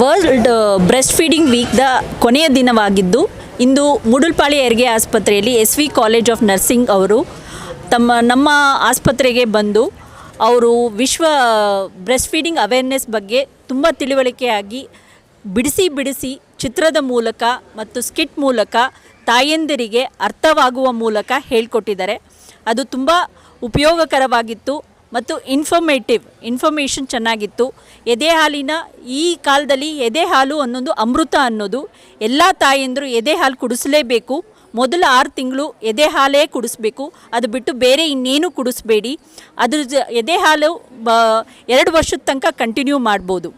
World breast feeding ವೀಕ್ದ ಕೊನೆಯ ದಿನವಾಗಿದ್ದು, ಇಂದು ಮುಡುಲ್ಪಾಳಿ ಹೆರಿಗೆ ಆಸ್ಪತ್ರೆಯಲ್ಲಿ S V college of nursing ಅವರು ತಮ್ಮ, ನಮ್ಮ ಆಸ್ಪತ್ರೆಗೆ ಬಂದು, ಅವರು ವಿಶ್ವ ಬ್ರೆಸ್ಟ್ ಫೀಡಿಂಗ್ ಅವೇರ್ನೆಸ್ ಬಗ್ಗೆ ತುಂಬ ತಿಳುವಳಿಕೆಯಾಗಿ ಬಿಡಿಸಿ ಬಿಡಿಸಿ ಚಿತ್ರದ ಮೂಲಕ ಮತ್ತು ಸ್ಕಿಟ್ ಮೂಲಕ ತಾಯಂದಿರಿಗೆ ಅರ್ಥವಾಗುವ ಮೂಲಕ ಹೇಳಿಕೊಟ್ಟಿದ್ದಾರೆ. ಅದು ತುಂಬ ಉಪಯೋಗಕರವಾಗಿತ್ತು. ಮತ್ತು ಇನ್ಫಾರ್ಮೇಟಿವ್ ಇನ್ಫಾರ್ಮೇಷನ್ ಚೆನ್ನಾಗಿತ್ತು. ಎದೆ ಹಾಲಿನ ಈ ಕಾಲದಲ್ಲಿ ಎದೆ ಹಾಲು ಅನ್ನೋದು ಅಮೃತ ಅನ್ನೋದು ಎಲ್ಲ ತಾಯಂದರು ಎದೆ ಹಾಲು ಕುಡಿಸಲೇಬೇಕು. ಮೊದಲ ಆರು ತಿಂಗಳು ಎದೆ ಹಾಲೇ ಕುಡಿಸ್ಬೇಕು. ಅದು ಬಿಟ್ಟು ಬೇರೆ ಇನ್ನೇನು ಕುಡಿಸ್ಬೇಡಿ. ಅದ್ರ ಜ, ಎದೆ ಹಾಲು ಬ, ಎರಡು ವರ್ಷದ ತನಕ ಕಂಟಿನ್ಯೂ ಮಾಡ್ಬೋದು.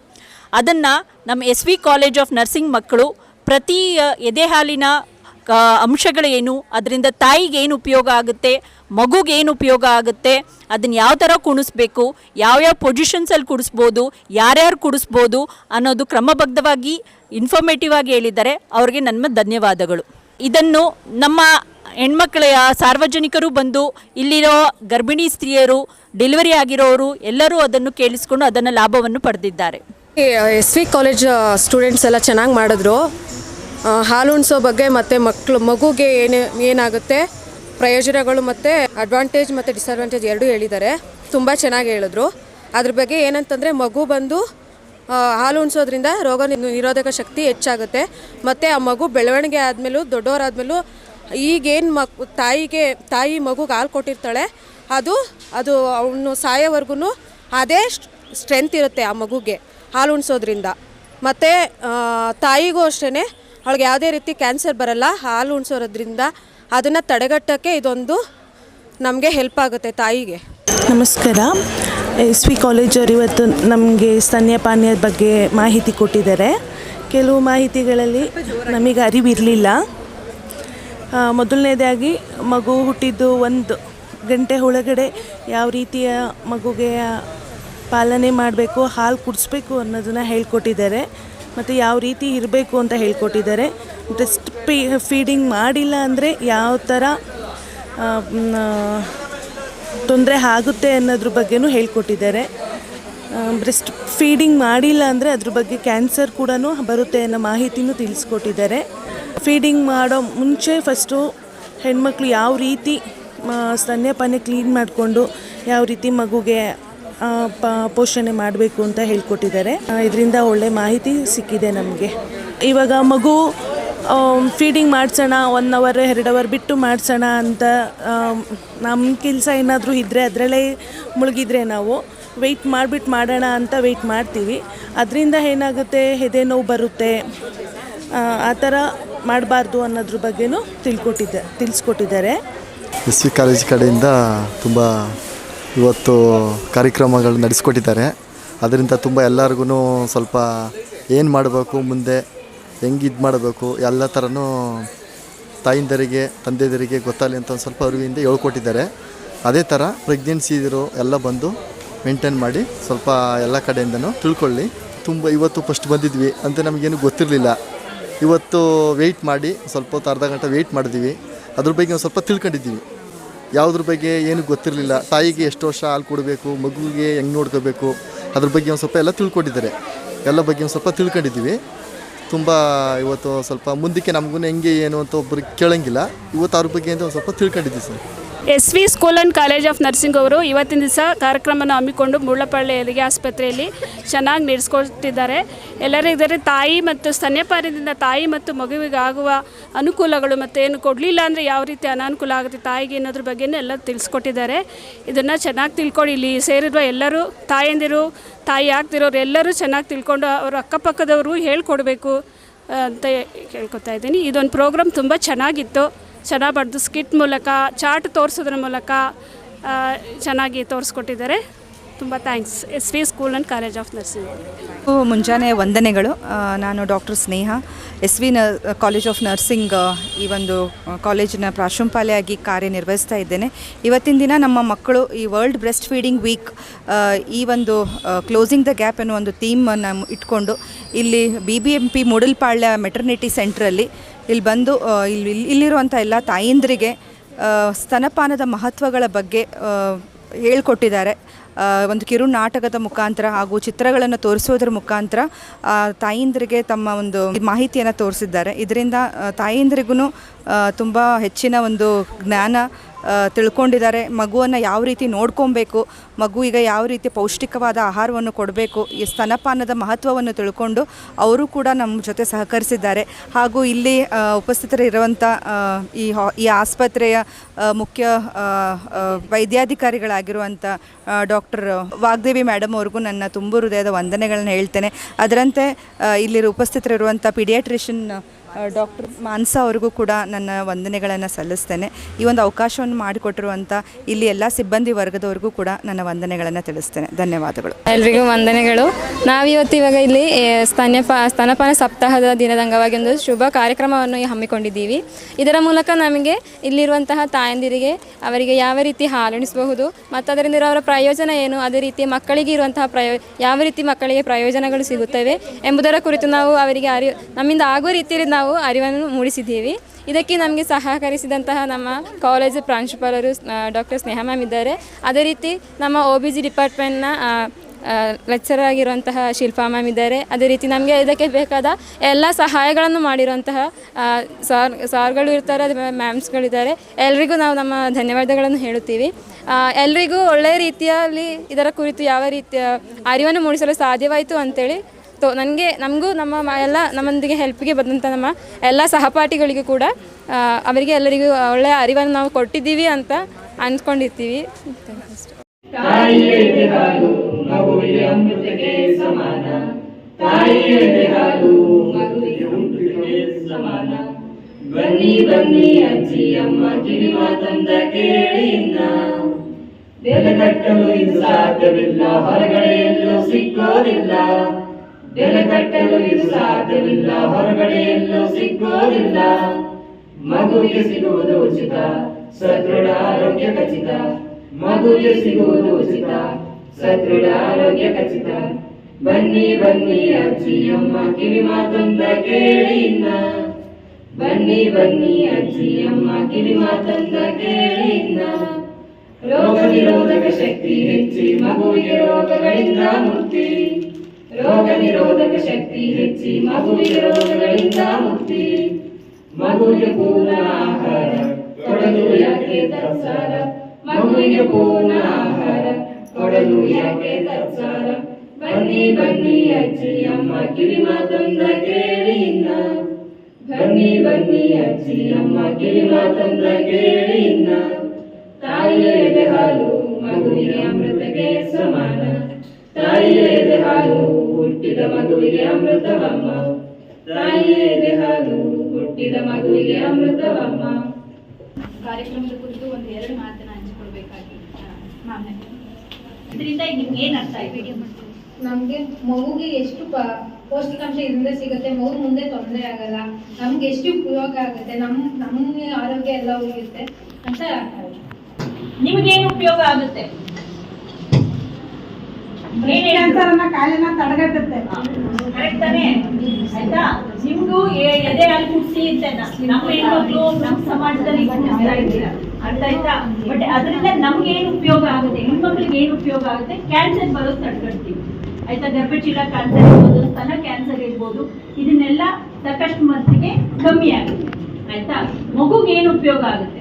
ಅದನ್ನು ನಮ್ಮ S V college of nursing ಮಕ್ಕಳು ಪ್ರತಿ, ಎದೆ ಹಾಲಿನ ಅಂಶಗಳೇನು ಅದರಿಂದ ತಾಯಿಗೆ ಏನು ಉಪಯೋಗ ಆಗುತ್ತೆ? ಮಗುಗೆ ಏನು ಉಪಯೋಗ ಆಗುತ್ತೆ? ಅದನ್ನು ಯಾವ ಥರ ಕುಣಿಸ್ಬೇಕು ಯಾವ್ಯಾವ ಪೊಸಿಷನ್ಸಲ್ಲಿ ಕುಡಿಸ್ಬೋದು? ಯಾರ್ಯಾರು ಕುಡಿಸ್ಬೋದು? ಅನ್ನೋದು ಕ್ರಮಬದ್ಧವಾಗಿ ಇನ್ಫಾರ್ಮೇಟಿವ್ ಆಗಿ ಹೇಳಿದ್ದಾರೆ. ಅವ್ರಿಗೆ ನನ್ನ ಧನ್ಯವಾದಗಳು. ಇದನ್ನು ನಮ್ಮ ಹೆಣ್ಮಕ್ಳ ಸಾರ್ವಜನಿಕರು ಬಂದು, ಇಲ್ಲಿರೋ ಗರ್ಭಿಣಿ ಸ್ತ್ರೀಯರು ಡೆಲಿವರಿ ಆಗಿರೋರು ಎಲ್ಲರೂ ಅದನ್ನು ಕೇಳಿಸ್ಕೊಂಡು ಅದನ್ನು ಲಾಭವನ್ನು ಪಡೆದಿದ್ದಾರೆ. ಎಸ್ ವಿ ಕಾಲೇಜ್ ಸ್ಟೂಡೆಂಟ್ಸ್ ಎಲ್ಲ ಚೆನ್ನಾಗಿ ಮಾಡಿದ್ರು. ಆ, ಹಾಲು ಉಣಿಸೋ ಬಗ್ಗೆ ಮತ್ತು ಮಕ್ಕಳು ಮಗುಗೆ ಏನು ಏನಾಗುತ್ತೆ ಪ್ರಯೋಜನಗಳು ಮತ್ತು ಅಡ್ವಾಂಟೇಜ್ ಮತ್ತು ಡಿಸ್ಅಡ್ವಾಂಟೇಜ್ ಎರಡೂ ಹೇಳಿದ್ದಾರೆ. ತುಂಬ ಚೆನ್ನಾಗಿ ಹೇಳಿದ್ರು. ಅದ್ರ ಬಗ್ಗೆ ಏನಂತಂದರೆ ಮಗು ಬಂದು ಹಾಲು ಉಣಿಸೋದ್ರಿಂದ ರೋಗ ನಿರೋಧಕ ಶಕ್ತಿ ಹೆಚ್ಚಾಗುತ್ತೆ. ಮತ್ತು ಆ ಮಗು ಬೆಳವಣಿಗೆ ಆದಮೇಲೂ ದೊಡ್ಡವರಾದಮೇಲೂ ಈಗೇನು ಮಕ್ ತಾಯಿಗೆ ತಾಯಿ ಮಗುಗೆ ಹಾಲು ಕೊಟ್ಟಿರ್ತಾಳೆ ಅದು ಅದು ಅವನು ಸಾಯೋವರೆಗೂ ಅದೇ ಸ್ಟ್ರೆಂತ್ ಇರುತ್ತೆ ಆ ಮಗುಗೆ ಹಾಲು ಉಣಿಸೋದ್ರಿಂದ. ಮತ್ತು ತಾಯಿಗೂ ಅಷ್ಟೇ ಅವಳಿಗೆ ಯಾವುದೇ ರೀತಿ ಕ್ಯಾನ್ಸರ್ ಬರಲ್ಲ, ಹಾಲು ಉಣಿಸೋರೋದ್ರಿಂದ ಅದನ್ನು ತಡೆಗಟ್ಟೋಕ್ಕೆ ಇದೊಂದು ನಮಗೆ ಹೆಲ್ಪ್ ಆಗುತ್ತೆ ತಾಯಿಗೆ. ನಮಸ್ಕಾರ. ಎಸ್ ವಿ ಕಾಲೇಜವರು ಇವತ್ತು ನಮಗೆ ಸ್ತನ್ಯಪಾನೀಯದ ಬಗ್ಗೆ ಮಾಹಿತಿ ಕೊಟ್ಟಿದ್ದಾರೆ. ಕೆಲವು ಮಾಹಿತಿಗಳಲ್ಲಿ ನಮಗೆ ಅರಿವಿರಲಿಲ್ಲ. ಮೊದಲನೇದಾಗಿ ಮಗು ಹುಟ್ಟಿದ್ದು ಒಂದು ಗಂಟೆ ಒಳಗಡೆ ಯಾವ ರೀತಿಯ ಮಗುಗೆ ಪಾಲನೆ ಮಾಡಬೇಕು, ಹಾಲು ಕುಡಿಸ್ಬೇಕು ಅನ್ನೋದನ್ನು ಹೇಳ್ಕೊಟ್ಟಿದ್ದಾರೆ. ಮತ್ತು ಯಾವ ರೀತಿ ಇರಬೇಕು ಅಂತ ಹೇಳ್ಕೊಟ್ಟಿದ್ದಾರೆ. ಬ್ರೆಸ್ಟ್ ಪೀ ಫೀಡಿಂಗ್ ಮಾಡಿಲ್ಲ ಅಂದರೆ ಯಾವ ಥರ ತೊಂದರೆ ಆಗುತ್ತೆ ಅನ್ನೋದ್ರ ಬಗ್ಗೆನೂ ಹೇಳ್ಕೊಟ್ಟಿದ್ದಾರೆ. ಬ್ರೆಸ್ಟ್ ಫೀಡಿಂಗ್ ಮಾಡಿಲ್ಲ ಅಂದರೆ ಅದ್ರ ಬಗ್ಗೆ ಕ್ಯಾನ್ಸರ್ ಕೂಡ ಬರುತ್ತೆ ಅನ್ನೋ ಮಾಹಿತಿನೂ ತಿಳಿಸ್ಕೊಟ್ಟಿದ್ದಾರೆ. ಫೀಡಿಂಗ್ ಮಾಡೋ ಮುಂಚೆ ಫಸ್ಟು ಹೆಣ್ಮಕ್ಳು ಯಾವ ರೀತಿ ಸ್ತನ್ಯಪಾನೆ ಕ್ಲೀನ್ ಮಾಡಿಕೊಂಡು, ಯಾವ ರೀತಿ ಮಗುಗೆ ಪೋಷಣೆ ಮಾಡಬೇಕು ಅಂತ ಹೇಳ್ಕೊಟ್ಟಿದ್ದಾರೆ. ಇದರಿಂದ ಒಳ್ಳೆ ಮಾಹಿತಿ ಸಿಕ್ಕಿದೆ ನಮಗೆ. ಇವಾಗ ಮಗು ಫೀಡಿಂಗ್ ಮಾಡಿಸೋಣ ಒನ್ ಅವರ್ ಎರಡು ಅವರ್ ಬಿಟ್ಟು ಮಾಡಿಸೋಣ ಅಂತ ನಮ್ಮ ಕೆಲಸ ಏನಾದರೂ ಇದ್ದರೆ ಅದರಲ್ಲೇ ಮುಳುಗಿದ್ರೆ ನಾವು ವೆಯ್ಟ್ ಮಾಡಿಬಿಟ್ಟು ಮಾಡೋಣ ಅಂತ ವೆಯ್ಟ್ ಮಾಡ್ತೀವಿ. ಅದರಿಂದ ಏನಾಗುತ್ತೆ ಎದೆ ನೋವು ಬರುತ್ತೆ. ಆ, ಥರ ಮಾಡಬಾರ್ದು ಅನ್ನೋದ್ರ ಬಗ್ಗೆನೂ ತಿಳ್ಕೊಟ್ಟಿದ್ದೆ ತಿಳಿಸ್ಕೊಟ್ಟಿದ್ದಾರೆ. ಎಸ್ ವಿ ಕಾಲೇಜ್ ಕಡೆಯಿಂದ ತುಂಬ ಇವತ್ತು ಕಾರ್ಯಕ್ರಮಗಳು ನಡೆಸ್ಕೊಟ್ಟಿದ್ದಾರೆ. ಅದರಿಂದ ತುಂಬ ಎಲ್ಲರಿಗೂ ಸ್ವಲ್ಪ ಏನು ಮಾಡಬೇಕು, ಮುಂದೆ ಹೆಂಗೆ ಇದು ಮಾಡಬೇಕು, ಎಲ್ಲ ಥರನೂ ತಾಯಿಂದರಿಗೆ, ತಂದೆದರಿಗೆ ಗೊತ್ತಾಗಲಿ ಅಂತ ಒಂದು ಸ್ವಲ್ಪ ಅರಿವಿಂದ ಹೇಳ್ಕೊಟ್ಟಿದ್ದಾರೆ. ಅದೇ ಥರ ಪ್ರೆಗ್ನೆನ್ಸಿ ಇರೋ ಎಲ್ಲ ಬಂದು ಮೇಂಟೈನ್ ಮಾಡಿ ಸ್ವಲ್ಪ ಎಲ್ಲ ಕಡೆಯಿಂದನೂ ತಿಳ್ಕೊಳ್ಳಿ. ತುಂಬ ಇವತ್ತು ಫಸ್ಟ್ ಬಂದಿದ್ವಿ ಅಂತ ನಮಗೇನು ಗೊತ್ತಿರಲಿಲ್ಲ. ಇವತ್ತು ವೆಯ್ಟ್ ಮಾಡಿ, ಸ್ವಲ್ಪ ಹೊತ್ತು ಅರ್ಧ ಗಂಟೆ ವೆಯ್ಟ್ ಮಾಡಿದ್ವಿ. ಅದ್ರ ಬಗ್ಗೆ ಒಂದು ಸ್ವಲ್ಪ ತಿಳ್ಕೊಂಡಿದ್ದೀವಿ. ಯಾವುದ್ರ ಬಗ್ಗೆ ಏನು ಗೊತ್ತಿರಲಿಲ್ಲ. ತಾಯಿಗೆ ಎಷ್ಟು ವರ್ಷ ಹಾಲು ಕೊಡಬೇಕು, ಮಗುವಿಗೆ ಹೆಂಗೆ ನೋಡ್ಕೋಬೇಕು, ಅದ್ರ ಬಗ್ಗೆ ಒಂದು ಸ್ವಲ್ಪ ಎಲ್ಲ ತಿಳ್ಕೊಂಡಿದ್ದಾರೆ. ಎಲ್ಲ ಬಗ್ಗೆ ಒಂದು ಸ್ವಲ್ಪ ತಿಳ್ಕೊಂಡಿದ್ದೀವಿ. ತುಂಬ ಇವತ್ತು ಸ್ವಲ್ಪ ಮುಂದಕ್ಕೆ ನಮಗೂ ಹೆಂಗೆ ಏನು ಅಂತ ಒಬ್ರಿಗೆ ಕೇಳೋಂಗಿಲ್ಲ. ಇವತ್ತು ಅವ್ರ ಬಗ್ಗೆ ಅಂತ ಒಂದು ಸ್ವಲ್ಪ ತಿಳ್ಕೊಂಡಿದ್ದೀವಿ sir. S V school and college of nursing ಅವರು ಇವತ್ತಿನ ದಿವಸ ಕಾರ್ಯಕ್ರಮನ ಹಮ್ಮಿಕೊಂಡು ಮುಳ್ಳಪಳ್ಳಿ ಹೆರಿಗೆ ಆಸ್ಪತ್ರೆಯಲ್ಲಿ ಚೆನ್ನಾಗಿ ನಡೆಸ್ಕೊಟ್ಟಿದ್ದಾರೆ. ಎಲ್ಲರೂ ಇದರ ತಾಯಿ ಮತ್ತು ಸ್ತನ್ಯಪಾನದಿಂದ ತಾಯಿ ಮತ್ತು ಮಗುವಿಗೆ ಆಗುವ ಅನುಕೂಲಗಳು ಮತ್ತು ಏನು ಕೊಡಲಿಲ್ಲ ಅಂದರೆ ಯಾವ ರೀತಿ ಅನಾನುಕೂಲ ಆಗುತ್ತೆ, ತಾಯಿಗೆ ಅನ್ನೋದ್ರ ಬಗ್ಗೆನೂ ಎಲ್ಲ ತಿಳಿಸ್ಕೊಟ್ಟಿದ್ದಾರೆ. ಇದನ್ನು ಚೆನ್ನಾಗಿ ತಿಳ್ಕೊಡಿ ಇಲ್ಲಿ ಸೇರಿರುವ ಎಲ್ಲರೂ, ತಾಯಂದಿರು, ತಾಯಿ ಆಗ್ತಿರೋರು ಎಲ್ಲರೂ ಚೆನ್ನಾಗಿ ತಿಳ್ಕೊಂಡು ಅವ್ರ ಅಕ್ಕಪಕ್ಕದವರು ಹೇಳ್ಕೊಡ್ಬೇಕು ಅಂತ ಕೇಳ್ಕೊತಾ ಇದ್ದೀನಿ. ಇದೊಂದು ಪ್ರೋಗ್ರಾಮ್ ತುಂಬ ಚೆನ್ನಾಗಿತ್ತು. ಚೆನ್ನಾಗಿ ಬರೆದು ಸ್ಕಿಟ್ ಮೂಲಕ ಚಾರ್ಟ್ ತೋರಿಸೋದ್ರ ಮೂಲಕ ಚೆನ್ನಾಗಿ ತೋರಿಸ್ಕೊಟ್ಟಿದ್ದಾರೆ. ತುಂಬ thanks. S V school and college of nursing. ಮುಂಜಾನೆ ವಂದನೆಗಳು. ನಾನು ಡಾಕ್ಟರ್ ಸ್ನೇಹ. ಎಸ್ ವಿ ನ, ಕಾಲೇಜ್ ಆಫ್ ನರ್ಸಿಂಗ್ ಈ ಒಂದು ಕಾಲೇಜಿನ ಪ್ರಾಶುಂಪಾಲೆಯಾಗಿ ಕಾರ್ಯನಿರ್ವಹಿಸ್ತಾ ಇದ್ದೇನೆ. ಇವತ್ತಿನ ದಿನ ನಮ್ಮ ಮಕ್ಕಳು ಈ ವರ್ಲ್ಡ್ ಬ್ರೆಸ್ಟ್ ಫೀಡಿಂಗ್ ವೀಕ್ ಈ ಒಂದು ಕ್ಲೋಸಿಂಗ್ ದ ಗ್ಯಾಪ್ ಅನ್ನೋ ಒಂದು ಥೀಮನ್ನು ಇಟ್ಕೊಂಡು ಇಲ್ಲಿ B B M P Moodalpalya maternity ಸೆಂಟ್ರಲ್ಲಿ ಇಲ್ಲಿ ಬಂದು ಇಲ್ಲಿ ಇಲ್ಲಿರುವಂಥ ಎಲ್ಲ ತಾಯಂದ್ರಿಗೆ ಸ್ತನಪಾನದ ಮಹತ್ವಗಳ ಬಗ್ಗೆ ಹೇಳ್ಕೊಟ್ಟಿದ್ದಾರೆ. ಒಂದು ಕಿರು ನಾಟಕದ ಮುಖಾಂತರ ಹಾಗೂ ಚಿತ್ರಗಳನ್ನು ತೋರಿಸೋದ್ರ ಮುಖಾಂತರ ತಾಯಂದ್ರಿಗೆ ತಮ್ಮ ಒಂದು ಮಾಹಿತಿಯನ್ನು ತೋರಿಸಿದ್ದಾರೆ. ಇದರಿಂದ ತಾಯಿಂದ್ರಿಗೂ ತುಂಬ ಹೆಚ್ಚಿನ ಒಂದು ಜ್ಞಾನ ತಿಳ್ಕೊಂಡಿದ್ದಾರೆ. ಮಗುವನ್ನು ಯಾವ ರೀತಿ ನೋಡ್ಕೊಬೇಕು, ಮಗು ಈಗ ಯಾವ ರೀತಿ ಪೌಷ್ಟಿಕವಾದ ಆಹಾರವನ್ನು ಕೊಡಬೇಕು, ಈ ಸ್ತನಪಾನದ ಮಹತ್ವವನ್ನು ತಿಳ್ಕೊಂಡು ಅವರು ಕೂಡ ನಮ್ಮ ಜೊತೆ ಸಹಕರಿಸಿದ್ದಾರೆ. ಹಾಗೂ ಇಲ್ಲಿ ಉಪಸ್ಥಿತರಿರುವಂಥ ಈ ಈ ಆಸ್ಪತ್ರೆಯ ಮುಖ್ಯ ವೈದ್ಯಾಧಿಕಾರಿಗಳಾಗಿರುವಂಥ ಡಾಕ್ಟರ್ ವಾಗ್ದೇವಿ ಮೇಡಮ್ ಅವ್ರಿಗೂ ನನ್ನ ತುಂಬ ಹೃದಯದ ವಂದನೆಗಳನ್ನ ಹೇಳ್ತೇನೆ. ಅದರಂತೆ ಇಲ್ಲಿರೋ ಇಲ್ಲಿ ಉಪಸ್ಥಿತರಿರುವಂಥ ಪಿಡಿಯಾಟ್ರಿಷನ್ ಡಾಕ್ಟರ್ ಮಾನ್ಸಾ ಅವ್ರಿಗೂ ಕೂಡ ನನ್ನ ವಂದನೆಗಳನ್ನು ಸಲ್ಲಿಸ್ತೇನೆ. ಈ ಒಂದು ಅವಕಾಶವನ್ನು ಮಾಡಿಕೊಟ್ಟಿರುವಂಥ ಇಲ್ಲಿ ಎಲ್ಲ ಸಿಬ್ಬಂದಿ ವರ್ಗದವರಿಗೂ ಕೂಡ ನನ್ನ ವಂದನೆಗಳನ್ನು ತಿಳಿಸ್ತೇನೆ. ಧನ್ಯವಾದಗಳು. ಎಲ್ರಿಗೂ ವಂದನೆಗಳು. ನಾವಿವತ್ತು ಇವಾಗ ಇಲ್ಲಿ ಸ್ತನ್ಯಪ ಸ್ತನಪಾನ ಸಪ್ತಾಹದ ದಿನದ ಅಂಗವಾಗಿ ಒಂದು ಶುಭ ಕಾರ್ಯಕ್ರಮವನ್ನು ಹಮ್ಮಿಕೊಂಡಿದ್ದೀವಿ. ಇದರ ಮೂಲಕ ನಮಗೆ ಇಲ್ಲಿರುವಂತಹ ತಾಯಂದಿರಿಗೆ, ಅವರಿಗೆ ಯಾವ ರೀತಿ ಹಾಲುಣಿಸಬಹುದು ಮತ್ತು ಅದರಿಂದ ಇರೋ ಅವರ ಪ್ರಯೋಜನ ಏನು, ಅದೇ ರೀತಿ ಮಕ್ಕಳಿಗೆ ಇರುವಂತಹ ಪ್ರಯೋ, ಯಾವ ರೀತಿ ಮಕ್ಕಳಿಗೆ ಪ್ರಯೋಜನಗಳು ಸಿಗುತ್ತವೆ ಎಂಬುದರ ಕುರಿತು ನಾವು ಅವರಿಗೆ ಅರಿವು, ನಮ್ಮಿಂದ ಆಗುವ ರೀತಿಯಲ್ಲಿ ನಾವು ಅರಿವನ್ನು ಮೂಡಿಸಿದ್ದೀವಿ. ಇದಕ್ಕೆ ನಮಗೆ ಸಹಕರಿಸಿದಂತಹ ನಮ್ಮ ಕಾಲೇಜು ಪ್ರಾಂಶುಪಾಲರು ಡಾಕ್ಟರ್ ಸ್ನೇಹ ಮ್ಯಾಮ್ ಇದ್ದಾರೆ. ಅದೇ ರೀತಿ ನಮ್ಮ ಒ ಬಿ ಜಿ ಡಿಪಾರ್ಟ್ಮೆಂಟ್ನ ಲೆಕ್ಚರರ್ ಆಗಿರುವಂತಹ ಶಿಲ್ಪಾ ಮ್ಯಾಮ್ ಇದ್ದಾರೆ. ಅದೇ ರೀತಿ ನಮಗೆ ಇದಕ್ಕೆ ಬೇಕಾದ ಎಲ್ಲ ಸಹಾಯಗಳನ್ನು ಮಾಡಿರುವಂತಹ ಸಾರ್, ಸಾರ್ಗಳು ಇರ್ತಾರೆ ಮ್ಯಾಮ್ಸ್ಗಳಿದ್ದಾರೆ ಎಲ್ರಿಗೂ ನಾವು ನಮ್ಮ ಧನ್ಯವಾದಗಳನ್ನು ಹೇಳುತ್ತೀವಿ. ಎಲ್ರಿಗೂ ಒಳ್ಳೆಯ ರೀತಿಯಲ್ಲಿ ಇದರ ಕುರಿತು ಯಾವ ರೀತಿಯ ಅರಿವನ್ನು ಮೂಡಿಸಲು ಸಾಧ್ಯವಾಯಿತು ಅಂತೇಳಿ ತೊ, ನನಗೆ, ನಮಗೂ ನಮ್ಮ ಎಲ್ಲ ನಮ್ಮೊಂದಿಗೆ ಹೆಲ್ಪ್ಗೆ ಬಂದಂಥ ನಮ್ಮ ಎಲ್ಲ ಸಹಪಾಠಿಗಳಿಗೂ ಕೂಡ ಅವರಿಗೆ ಎಲ್ಲರಿಗೂ ಒಳ್ಳೆಯ ಅರಿವನ್ನು ನಾವು ಕೊಟ್ಟಿದ್ದೀವಿ ಅಂತ ಅಂದ್ಕೊಂಡಿರ್ತೀವಿ. ಅಷ್ಟೇ ಬನ್ನಿ ಬನ್ನಿ ಅಜ್ಜಿ, ಅಮ್ಮ ಕಿವಿ ಮಾತಂದ ಕೇಳಿ ಇನ್ನ ಬೆಲೆ ಕಟ್ಟಲು ಇದು ಸಾಧ್ಯವಿಲ್ಲ, ಹೊರಗಡೆಯಲ್ಲೂ ಸಿಕ್ಕೋದಿಲ್ಲ. ಬೆಲೆ ಕಟ್ಟಲು ಇದು ಸಾಧ್ಯವಿಲ್ಲ, ಹೊರಗಡೆಯಲ್ಲೂ ಸಿಕ್ಕೋದಿಲ್ಲ. ಮಗುವಿಗೆ ಸಿಗುವುದು ಉಚಿತ, ಸದೃಢ ಆರೋಗ್ಯ ಖಚಿತ. ಮಗುವಿಗೆ ಸಿಗುವುದು ಉಚಿತ ಸದೃಢ ಆರೋಗ್ಯ ಖಚಿತ ಬನ್ನಿ ಬನ್ನಿ ಅಜ್ಜಿ ಅಮ್ಮ ಕಿವಿ ಮಾತೊಂದ ಕೇಳಿ ಇನ್ನ ಬನ್ನಿ ಬನ್ನಿ ಅಜ್ಜಿ ಅಮ್ಮ ಕಿವಿ ಮಾತಂದ ಕೇಳಿ ಇನ್ನ ರೋಗ ನಿರೋಧಕ ಶಕ್ತಿ ಹೆಚ್ಚಿ ಮಗುವಿಗೆ ರೋಗಗಳಿಂದ ಮುಕ್ತಿ ರೋಗ ನಿರೋಧಕ ಶಕ್ತಿ ಹೆಚ್ಚಿ ಮಗುವಿಗೆ ರೋಗಗಳಿಂದ ಮುಕ್ತಿ ಮಗುವಿಗೆ ಪೂರ್ಣ ಆಹಾರ ಕೊಡಲು ಯಾಕೆ ತತ್ಸಾರ ಮಗುವಿಗೆ ಪೂರ್ಣ ಆಹಾರ ಕೊಡಲು ಯಾಕೆ ತತ್ಸಾರ ಬನ್ನಿ ಬನ್ನಿ, ಅಜ್ಜಿ, ಅಮ್ಮ, ಕಿವಿ ಮಾತೊಂದ ಕೇಳಿ ಇನ್ನ ಬನ್ನಿ ಬನ್ನಿ, ಅಜ್ಜಿ, ಅಮ್ಮ, ಕಿವಿ ಮಾತೊಂದ ಕೇಳಿ ಇನ್ನ ತಾಯಿಯ ಎದೆ ಹಾಲು ಮಗುವಿಗೆ ಅಮೃತಕ್ಕೆ ಸಮಾನ. ತಾಯಿಯ ಹಾಲು ಹುಟ್ಟಿದ ಮಗುವಿಗೆ ಅಮೃತವಮ್ಮ. ತಾಯಿಯ ಹಾಲು ಹುಟ್ಟಿದ ಮಗುವಿಗೆ ಅಮೃತವಮ್ಮ. ಕಾರ್ಯಕ್ರಮದ ಕುರಿತು ಒಂದು ಎರಡು ಮಾತನ್ನ ಹಂಚಿಕೊಳ್ಬೇಕಾಗಿ ಮ್ಯಾಮ್ ಇದರಿಂದ ನಿಮ್ಗೆ ಏನು ಅರ್ಥ ಆಯ್ತು? ನಮಗೆ ಮಗುಗೆ ಎಷ್ಟು ಪ ಪೌಷ್ಟಿಕಾಂಶ ಇದರಿಂದ ಸಿಗುತ್ತೆ ಮಗು ಮುಂದೆ ತೊಂದರೆ ಆಗಲ್ಲ ನಮ್ಗೆ ಎಷ್ಟು ಉಪಯೋಗ ಆಗುತ್ತೆ ನಮ್ಮ ನಮ್ಮ ಆರೋಗ್ಯ ಎಲ್ಲ ಉಳಿಯುತ್ತೆ ಅಂತ ಅರ್ಥ ಆಯ್ತು. ನಿಮಗೇನು ಉಪಯೋಗ ಆಗುತ್ತೆ? ಕರೆಕ್ಟ್ ತಾನೇ? ಆಯ್ತಾ? ನಿಮ್ಗೂ ಎದೆ ಅಲ್ಲಿ ನ- ನಮ್ಮ ಹೆಣ್ಮಕ್ಳು ನಮ್ಮ ಸಮಾಜದಲ್ಲಿ ಅರ್ಥ ಆಯ್ತಾ? ಬಟ್ ಅದರಿಂದ ನಮ್ಗೆ ಏನು ಉಪಯೋಗ ಆಗುತ್ತೆ? ಹೆಣ್ಮಕ್ಳಿಗೆ ಏನು ಉಪಯೋಗ ಆಗುತ್ತೆ? ಕ್ಯಾನ್ಸರ್ ಬರೋದು ತಡ್ಕಡ್ತೀವಿ ಆಯ್ತಾ? ಗರ್ಭಚೀಲ ಕ್ಯಾನ್ಸರ್ ಇರ್ಬೋದು ಸ್ತನ ಕ್ಯಾನ್ಸರ್ ಇರ್ಬೋದು. ಇದನ್ನೆಲ್ಲ ಸಾಕಷ್ಟು ಮಟ್ಟಿಗೆ ಕಮ್ಮಿ ಆಗುತ್ತೆ. ಆಯ್ತಾ? ಮಗುಗೆ ಏನು ಉಪಯೋಗ ಆಗುತ್ತೆ?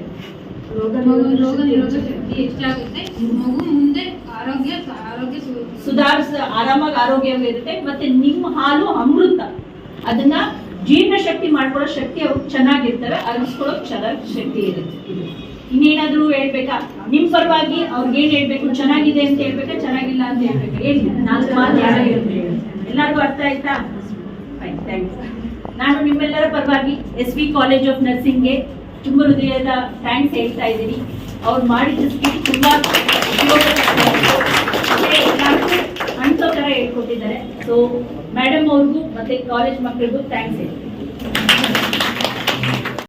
ರೋಗ ರೋಗ ನಿರೋಧಕ ಶಕ್ತಿ ಹೆಚ್ಚಾಗುತ್ತೆ. ಮಗು ಮುಂದೆ ಆರೋಗ್ಯ ಆರೋಗ್ಯ ಸುಧಾರಿಸ ಆರಾಮಾಗಿ ಆರೋಗ್ಯವಾಗಿರುತ್ತೆ ಮತ್ತೆ ನಿಮ್ಮ ಹಾಲು ಅಮೃತ. ಅದನ್ನ ಜೀರ್ಣ ಶಕ್ತಿ ಮಾಡ್ಕೊಳ್ಳೋ ಶಕ್ತಿ ಅವ್ರು ಚೆನ್ನಾಗಿರ್ತಾರೆ. ಅರಿಸ್ಕೊಳ್ಳೋ ಚೆನ್ನಾಗಿ ಶಕ್ತಿ ಇರುತ್ತೆ. ಇನ್ನೇನಾದ್ರೂ ಹೇಳ್ಬೇಕಾ? ನಿಮ್ ಪರವಾಗಿ ಅವ್ರಿಗೆ ಏನ್ ಹೇಳ್ಬೇಕು? ಚೆನ್ನಾಗಿದೆ ಅಂತ ಹೇಳ್ಬೇಕಾ? ಚೆನ್ನಾಗಿಲ್ಲ ಅಂತ ಹೇಳ್ಬೇಕಾ? ಏನ್ ನಾಲ್ಕು ಮಾತು ಎಲ್ಲರಿಗೂ ಅರ್ಥ ಆಯ್ತಾ? ನಾನು ನಿಮ್ಮೆಲ್ಲರ ಪರವಾಗಿ ಎಸ್ ವಿ ಕಾಲೇಜ್ ಆಫ್ ನರ್ಸಿಂಗ್ಗೆ ತುಂಬ ಹೃದಯದ ಥ್ಯಾಂಕ್ಸ್ ಹೇಳ್ತಾ ಇದ್ದೀನಿ. ಅವ್ರು ಮಾಡಿದ ಸ್ಕಿಲ್ ತುಂಬಾ ಅಂತ ಹೇಳ್ಕೊಟ್ಟಿದ್ದಾರೆ. ಸೊ ಮೇಡಮ್ ಅವ್ರಿಗೂ ಮತ್ತೆ ಕಾಲೇಜ್ ಮಕ್ಕಳಿಗೂ ಥ್ಯಾಂಕ್ಸ್ ಹೇಳ್ತೀನಿ.